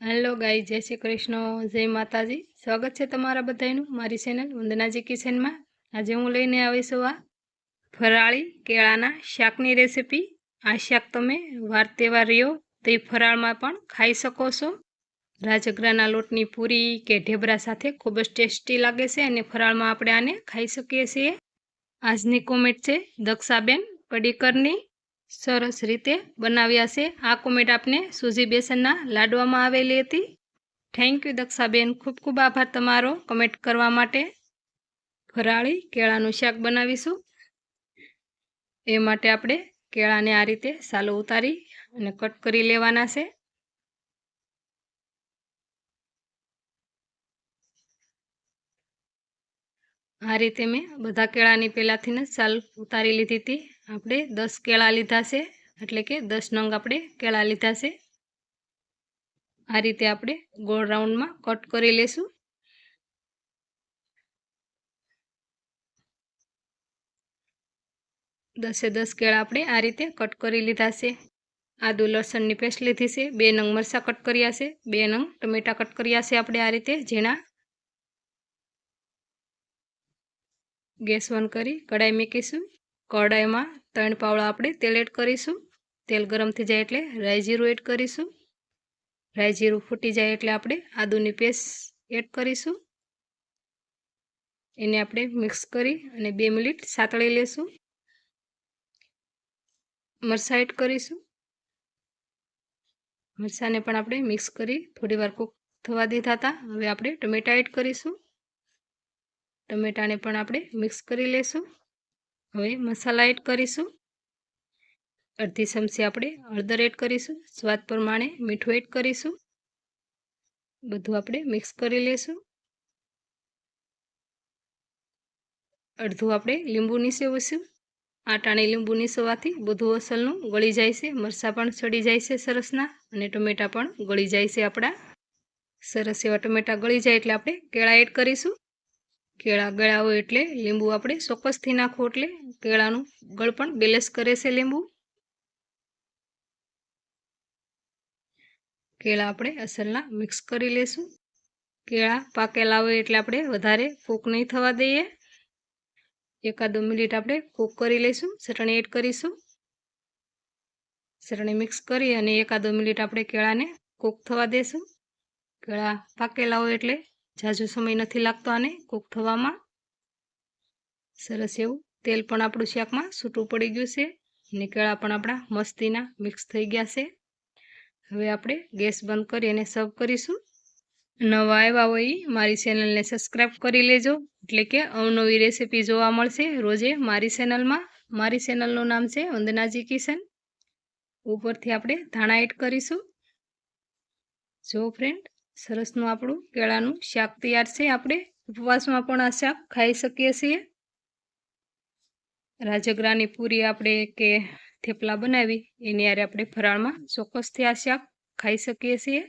Hello ગાઈ જય શ્રી કૃષ્ણ, જય માતાજી. સ્વાગત છે તમારા બધાનું મારી ચેનલ વંદનાજી કિચનમાં. આજે હું લઈને આવીશ આ ફરાળી કેળાના શાકની રેસીપી. આ શાક તમે વાર તહેવાર રહ્યો તો ફરાળમાં પણ ખાઈ શકો છો. રાજગરાના લોટની પૂરી કે ઢેબરા સાથે ખૂબ જ ટેસ્ટી લાગે છે અને ફરાળમાં આપણે આને ખાઈ શકીએ છીએ. આજની કોમેન્ટ છે દક્ષાબેન પડીકરની સરસ રીતે બનાવ્યા છે. આ કોમેન્ટ આપને સૂજી બેસનના લાડવામાં આવેલી હતી. Thank you Dakshaben. ખૂબ ખૂબ આભાર તમારો કમેન્ટ કરવા માટે. ફરાળી કેળાનું શાક બનાવીશું. એ માટે આપણે કેળાને આ રીતે સાલો ઉતારી અને કટ કરી લેવાના છે. આ રીતે મેં બધા કેળાની પહેલાંથી જ સાલ ઉતારી લીધી હતી. આપણે દસ કેળા લીધા છે, એટલે કે દસ નંગ આપણે કેળા લીધા છે. આ રીતે આપણે ગોળ રાઉન્ડમાં કટ કરી લેશું. દસે દસ કેળા આપણે આ રીતે કટ કરી લીધા છે. આદુ લસણની પેસ્ટ લીધી છે, બે નંગ મરચાં કટ કર્યા છે, બે નંગ ટમેટા કટ કર્યા છે આપણે આ રીતે ઝીણા ગેસ ઓન કરી કઢાઈ મૂકીશું. કઢાઈમાં ત્રણ પાવડા આપણે તેલ એડ કરીશું. તેલ ગરમ થઈ જાય એટલે રાઈ જીરું એડ કરીશું. રાઈ જીરું ફૂટી જાય એટલે આપણે આદુની પેસ્ટ એડ કરીશું. એને આપણે મિક્સ કરી અને બે મિનિટ સાતળી લેશું. મરચાં એડ કરીશું. મરચાંને પણ આપણે મિક્સ કરી થોડી વાર કૂક થવા દીધા હતા. હવે આપણે ટમેટા એડ કરીશું. ટમેટાને પણ આપણે મિક્સ કરી લેશું. હવે મસાલા એડ કરીશું. અડધી ચમચી આપણે હળદર એડ કરીશું. સ્વાદ પ્રમાણે મીઠું એડ કરીશું. બધું આપણે મિક્સ કરી લેશું. અડધું આપણે લીંબુ નીસેવીશું. આટાણી લીંબુ નીસવાથી બધું અસલનું ગળી જાય છે. મરચાં પણ ચડી જાય છે સરસના અને ટમેટાં પણ ગળી જાય છે આપણા. સરસ એવા ટમેટાં ગળી જાય એટલે આપણે કેળા એડ કરીશું. કેળા હોય એટલે લીંબુ આપણે ચોક્કસથી નાખવું એટલે કેળાનું ગળ પણ બેલેન્સ કરે છે લીંબુ. કેળા આપણે અસલના મિક્સ કરી લેશું. કેળા પાકેલા હોય એટલે આપણે વધારે કૂક નહીં થવા દઈએ. એકાદો મિનિટ આપણે કૂક કરી લઈશું, ચટણી એડ કરીશું. ચટણી મિક્સ કરી અને એકાદો મિનિટ આપણે કેળાને કૂક થવા દઈશું કેળા પાકેલા હોય એટલે ઝાઝો સમય નથી લાગતો આને કૂક થવામાં સરસ એવું. તેલ પણ આપણું શાકમાં છૂટું પડી ગયું છે અને પણ આપણા મસ્તીના મિક્સ થઈ ગયા છે. હવે આપણે ગેસ બંધ કરી અને સર્વ કરીશું. નવા આવ્યા હોય મારી ચેનલને સબસ્ક્રાઈબ કરી લેજો. એટલે કે અવનવી રેસીપી જોવા મળશે રોજે મારી ચેનલમાં. મારી ચેનલનું નામ છે વંદનાજી કિશન. ઉપરથી આપણે ધાણા એડ કરીશું. જો ફ્રેન્ડ સરસનું આપણું, કેળાનું શાક તૈયાર છે. આપણે ઉપવાસમાં પણ આ શાક ખાઈ શકીએ છીએ. રાજગરાની પૂરી આપણે કે થેપલા બનાવી, એની આરે આપણે ફરાળમાં ચોક્કસથી આ શાક ખાઈ શકીએ છીએ.